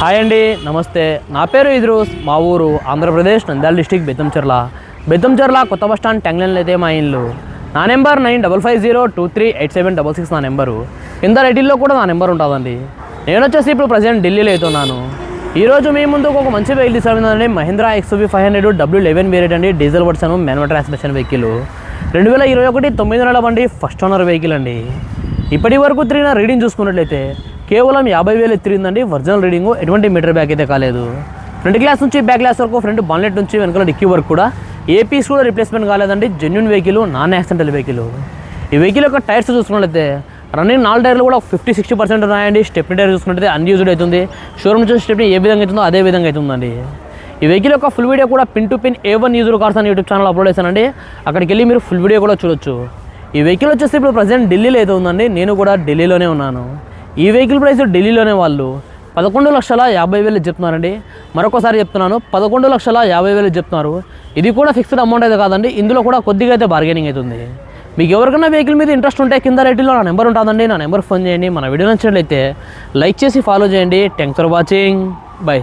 Hi అండి నమస్తే. నా పేరు ఇద్రూస్. మా ఊరు ఆంధ్రప్రదేశ్ నంద్యాల డిస్టిక్ బెత్తంచెర్ల. బెత్తంచెర్ల కొత్త బస్ స్టాండ్ ట్యాంగ్లైన్లో అయితే మా ఇల్లు. నా number nine double five zero two three eight seven double six నా నెంబరు. కింద రైటిల్లో కూడా నా నెంబర్ ఉంటుందండి. నేను వచ్చేసి ఇప్పుడు ప్రజెంట్ ఢిల్లీలో అవుతున్నాను. ఈరోజు మీ ముందుకు ఒక మంచి vehicle తీసుకుందండి Mahindra XUV five hundred W eleven variant అండి. Diesel version manual transmission vehicle. రెండు వేల ఇరవై ఒకటి తొమ్మిది నెలల బండి ఫస్ట్ ఓనర్ వెహికల్ అండి. ఇప్పటి వరకు తిరిగిన రీడింగ్ చూసుకున్నట్లయితే కేవలం యాభై వేలు తిరిగిందండి ఒరిజినల్ రీడింగ్. ఎటువంటి మీటర్ బ్యాక్ అయితే కాలేదు. ఫ్రంట్ గ్లాస్ నుంచి బ్యాక్ గ్లాస్ వరకు ఫ్రంట్ బాన్లెట్ నుంచి వెనకాల డిక్కీ వరకు కూడా ఏ పీస్ కూడా రిప్లేస్మెంట్ కాలేదండి. Genuine vehicle non accidental vehicle. ఈ వెహికల్ యొక్క టైర్స్ చూసుకున్నట్లయితే రన్నింగ్ నాలుగు టైర్లు కూడా ఫిఫ్టీ సిక్స్టీ పర్సెంట్ ఉన్నాయండి. స్టెప్ని టైర్ చూసుకున్నట్లయితే అన్యూజ్డ్ అవుతుంది. షోరూమ్ నుంచి స్టెప్ని ఏ విధంగా అవుతుందో అదే విధంగా అవుతుందండి. ఈ వెహికల్ యొక్క ఫుల్ వీడియో కూడా pin to pin A one user cars అని యూట్యూబ్ ఛానల్ అప్లోడ్ చేశానండి. అక్కడికి వెళ్ళి మీరు ఫుల్ వీడియో కూడా చూడొచ్చు. ఈ వెహికల్ వచ్చేసి ఇప్పుడు ప్రజెంట్ ఢిల్లీలో అయితే ఉందండి. నేను కూడా ఢిల్లీలోనే ఉన్నాను. ఈ వెహికల్ ప్రైస్ ఢిల్లీలోనే వాళ్ళు పదకొండు లక్షల యాభై వేలు చెప్తున్నారండి. మరొకసారి చెప్తున్నాను పదకొండు లక్షల యాభై వేలు చెప్తున్నారు. ఇది కూడా ఫిక్స్డ్ అమౌంట్ అయితే కాదండి ఇందులో కూడా కొద్దిగా అయితే బార్గెనింగ్ అవుతుంది మీకు ఎవరికైనా వెహికల్ మీద ఇంట్రెస్ట్ ఉంటే కింద రేట్లో నా నెంబర్ ఉంటుందండి నా నెంబర్ ఫోన్ చేయండి. మన వీడియో నచ్చినట్లయితే లైక్ చేసి ఫాలో చేయండి. Thanks for watching bye